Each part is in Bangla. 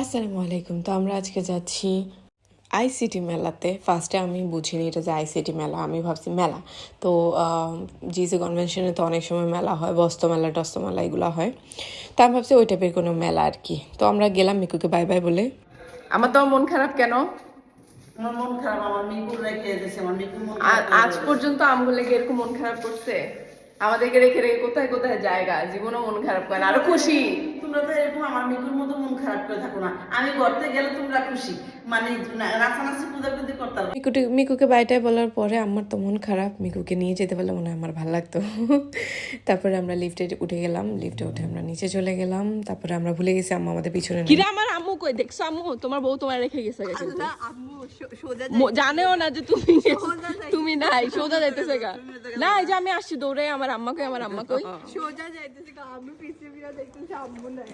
আসসালামু আলাইকুম তো আমরা আজকে যাচ্ছি আইসিটি মেলাতে। ফার্স্টে আমি বুঝিনি এটা যে আইসিটি মেলা আমি ভাবছি মেলা। তো জিসি কনভেনশনে তো অনেক সময় মেলা হয় বস্ত্র মেলা টস্ত মেলা এগুলো হয়। তা আমি ভাবছি ওই টাইপের কোনো মেলা আর কি। তো আমরা গেলাম মিকুকে বাই বাই বলে। আমার তো মন খারাপ কেন? আমার মন খারাপ আমার মিকুর রেখে দিয়েছে আমার মিকুর আজ পর্যন্ত আমগুলো এরকম মন খারাপ করছে? আমাদেরকে রেখে রেখে কোথায় কোথায় জায়গা? জীবনও মন খারাপ করে না। আরও খুশি! তোমরা তো এরকম আমার মিকুর মতো মন খারাপ করে থাকো না। আমি গর্তে গেলে তোমরা খুশি। মানে মিকুটি মিকুকে বলার পরে আমার তো মন খারাপ। মিকুকে নিয়ে যেতে পারলে মনে হয় আমার ভালো লাগতো। তারপরে আমরা লিফটে উঠে গেলাম। লিফটে উঠে আমরা নিচে চলে গেলাম। তারপরে আমরা ভুলে গেছি আম্মা আমাদের পিছনে। আমার আম্মু কই? দেখছ আম্মু? তোমার বউ তোমার রেখে গেছে। মো- জানেও না যে তুমি তুমি নাই সোজা যাইতেছে গা। না এই যে আমি আসছি দৌড়ে আমার আম্মাকে আমার আম্মা কই? সোজা যাইতেছি গা, আমি ফিরে দেখতেছি আম্মু নাই।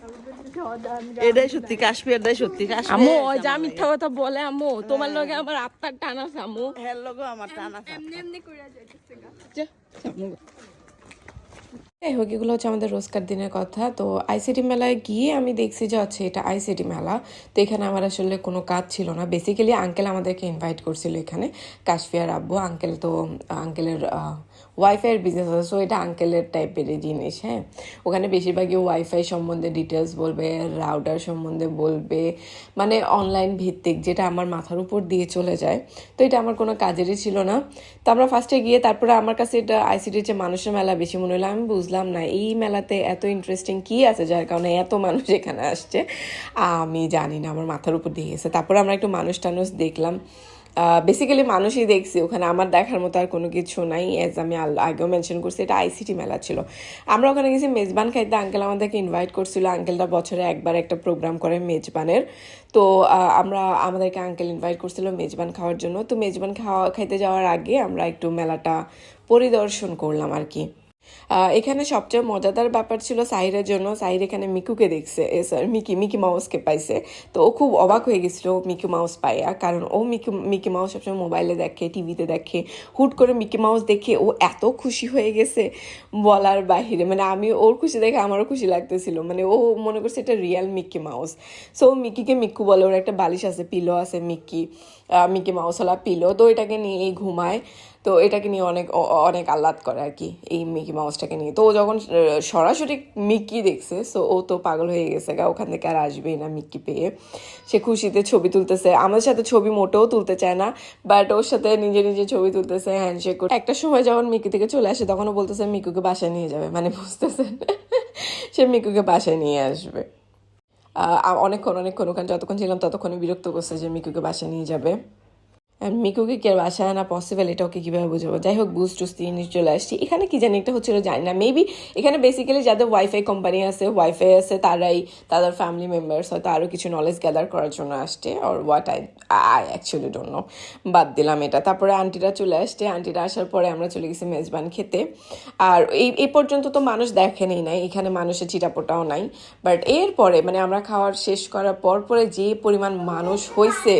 আমি এটাই সত্যি কাশ্মীর এটাই সত্যি কাশ্মীর। আম্মু ওই যা মিথ্যা কথা বলে আম্মু। তোমার লগে আমার আত্মার টান আছে আম্মু। হ্যাঁ লোগো আমার টান আছে এমনি এমনি করে যাইতেছি গা। যা, যা, আম্মু। যাই হোক এগুলো হচ্ছে আমাদের রোজকার দিনের কথা। তো আইসিটি মেলায় গিয়ে আমি দেখছি যে হচ্ছে এটা আইসিটি মেলা। তো এখানে আমার আসলে কোনো কাজ ছিল না। বেসিক্যালি আঙ্কেল আমাদেরকে ইনভাইট করছিল এখানে। কাশফিয়ার আব্বু আঙ্কেল তো আঙ্কেলের ওয়াইফাইয়ের বিজনেস আছে সো এটা আঙ্কেলের টাইপের জিনিস হ্যাঁ? ওখানে বেশিরভাগই ওয়াইফাই সম্বন্ধে ডিটেলস বলবে রাউটার সম্বন্ধে বলবে মানে অনলাইন ভিত্তিক যেটা আমার মাথার উপর দিয়ে চলে যায়। তো এটা আমার কোনো কাজেরই ছিল না। তো আমরা ফার্স্টে গিয়ে তারপরে আমার কাছে এটা আইসিটির যে মানুষের মেলা বেশি মনে হলো, আমি বুঝলাম না, এই মেলাতে এত ইন্টারেস্টিং কি আছে, যার কারণে এত মানুষ এখানে আসছে, আমি জানি না, আমার মাথার উপর দিয়ে গেছে। তারপরে আমরা একটু মানুষ টানুষ দেখলাম। বেসিক্যালি মানুষই দেখছি, ওখানে আমার দেখার মতো আর কোনো কিছু নাই অ্যাজ আমি আগেও মেনশন করছি, এটা আইসিটি মেলা ছিল। আমরা ওখানে গেছি মেজবান খাইতে আঙ্কেল আমাদেরকে ইনভাইট করছিল আঙ্কেলটা বছরে একবার একটা প্রোগ্রাম করে মেজবানের। তো আমরা, আমাদেরকে আঙ্কেল ইনভাইট করছিল মেজবান খাওয়ার জন্য। তো মেজবান খাওয়া খাইতে যাওয়ার আগে আমরা একটু মেলাটা পরিদর্শন করলাম আর কি। এখানে সবচেয়ে মজাদার ব্যাপার ছিল সাহিরের জন্য। সাহির এখানে মিকুকে দেখছে এ স্যার মিকি মিকি মাউসকে পাইছে। তো ও খুব অবাক হয়ে গেছিল মিকি মাউস পাইয়া কারণ ও মিকি মিকি মাউস সবসময় মোবাইলে দেখে টিভিতে দেখে। হুট করে মিকি মাউস দেখে ও এত খুশি হয়ে গেছে বলার বাহিরে। মানে আমি ওর খুশি দেখে আমারও খুশি লাগতেছিল। মানে ও মনে করছে এটা রিয়েল মিকি মাউস। সো মিকিকে মিক্কু বলে ওর একটা বালিশ আছে পিলো আছে আহ, মিকি মাউসওয়ালা পিলো তো এটাকে নিয়েই ঘুমায়, তো এটাকে নিয়ে অনেক অনেক আহ্লাদ করে আর কি, এই মিকি মাউসটাকে নিয়ে। তো ও যখন সরাসরি মিক্কি দেখছে সো ও তো পাগল হয়ে গেছে গা, ওখান থেকে আর আসবেই না মিকি পেয়ে। সে খুশিতে ছবি তুলতেছে, আমাদের সাথে ছবি মোটেও তুলতে চায় না বাট ওর সাথে নিজে নিজে ছবি তুলতেছে হ্যান্ডশেক করে একটা সময় যখন মিকি থেকে চলে আসে, তখন ও বলতেছে মিকুকে বাসায় নিয়ে যাবে। মানে বুঝতেছে সে মিকুকে বাসায় নিয়ে আসবে। অনেকক্ষণ অনেকক্ষণ ওখানে যতক্ষণ ছিলাম ততক্ষণই বিরক্ত করছে যে মিকুকে বাসায় নিয়ে যাবে। আর মিকুকে কি আর বাসায় আনা পসিবল এটা ওকে কীভাবে বুঝাবো? যাই হোক বুস্ট টুস নিয়ে চলে আসছি। এখানে কি জানি একটা হচ্ছিল, জানি না। মেবি এখানে বেসিক্যালি যাদের ওয়াইফাই কোম্পানি আছে ওয়াইফাই আছে, তারাই তাদের ফ্যামিলি মেম্বার্স হয়তো আরও কিছু নলেজ গ্যাদার করার জন্য আসছে or what I I actually know বাদ দিলাম এটা। তারপরে আন্টিরা চলে আসছে। আন্টিরা আসার পরে আমরা চলে গেছি মেজবান খেতে। আর এই এই পর্যন্ত তো মানুষ দেখেনি নাই, এখানে মানুষের চিটাপোটাও নাই। বাট এরপরে মানে আমরা খাওয়ার শেষ করার পর পরে যে পরিমাণ মানুষ হয়েছে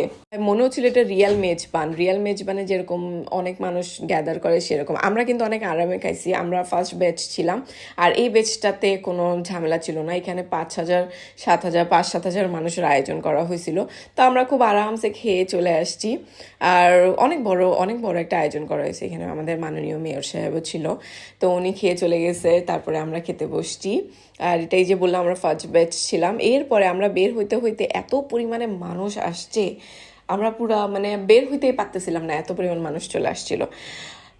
মনে হচ্ছিল এটা রিয়াল মেজবান রিয়াল মেজবানে যেরকম অনেক মানুষ গ্যাদার করে সেরকম। আমরা কিন্তু অনেক আরামে খাইছি, আমরা ফার্স্ট ব্যাচ ছিলাম। আর এই ব্যাচটাতে কোনো ঝামেলা ছিল না। এখানে পাঁচ হাজার, সাত হাজার, পাঁচ, সাত হাজার মানুষের আয়োজন করা হয়েছিল। তো আমরা খুব আরামসে খেয়ে চলে আসছি। আর অনেক বড় অনেক বড় একটা আয়োজন করা হয়েছে। এখানে আমাদের মাননীয় মেয়র সাহেবও ছিল। তো উনি খেয়ে চলে গেছে, তারপরে আমরা খেতে বসছি। আর এটাই যে বললাম, আমরা ফার্স্ট ব্যাচ ছিলাম। এরপরে আমরা বের হইতে হইতে এত পরিমাণে মানুষ আসছে আমরা পুরো মানে বের হইতেই পারতেছিলাম না, এত পরিমাণ মানুষ চলে আসছিল।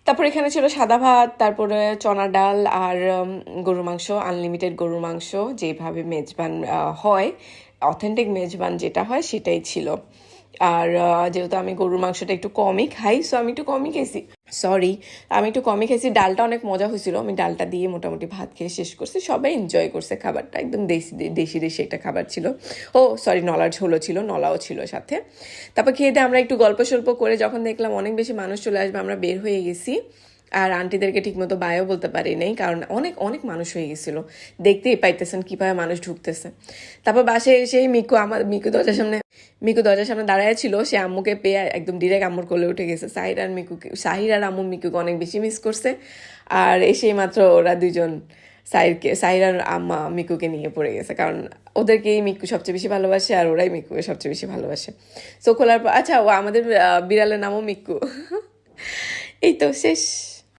তারপর এখানে ছিল সাদা ভাত, তারপরে চনা ডাল আর গরুর মাংস আনলিমিটেড গরুর মাংস, যেভাবে মেজবান হয় অথেন্টিক মেজবান যেটা হয় সেটাই ছিল। আর যেহেতু আমি গরুর মাংসটা একটু কমই খাই সো আমি একটু কমই খেয়েছি। সরি আমি একটু কমই খেয়েছি। ডালটা অনেক মজা হয়েছিল। আমি ডালটা দিয়ে মোটামুটি ভাত খেয়ে শেষ করছি। সবাই এনজয় করছে খাবারটা। একদম দেশি দেশি দেশি একটা খাবার ছিল। ও সরি নলার ঝোলও ছিল, নলাও ছিল সাথে। তারপর খেয়ে দিয়ে আমরা একটু গল্প সল্প করে যখন দেখলাম অনেক বেশি মানুষ চলে আসবে, আমরা বের হয়ে গেছি। আর আন্টিদেরকে ঠিকমতো বায়ও বলতে পারি নাই, কারণ অনেক অনেক মানুষ হয়ে গেছিল। দেখতেই পাইতেছেন কীভাবে মানুষ ঢুকতেছে। তারপর বাসায় এসে মিকু আমার, মিকু দরজার সামনে, মিকু দরজার সামনে দাঁড়ায় ছিল। সে আম্মুকে পেয়ে একদম ডিরেক্ট আম্মুর কোলে উঠে গেছে। সাহির আর মিকুকে, সাহির আর আম্মু মিকুকে অনেক বেশি মিস করছে। আর এসেই মাত্র ওরা দুজন সাইরকে সাইরার আম্মা মিকুকে নিয়ে পড়ে গেছে। কারণ ওদেরকেই মিকু সবচেয়ে বেশি ভালোবাসে আর ওরাই মিকুকে সবচেয়ে বেশি ভালোবাসে। সো খোলার পর আচ্ছা ও আমাদের বিড়ালের নামও মিকু। এই তো, শেষ।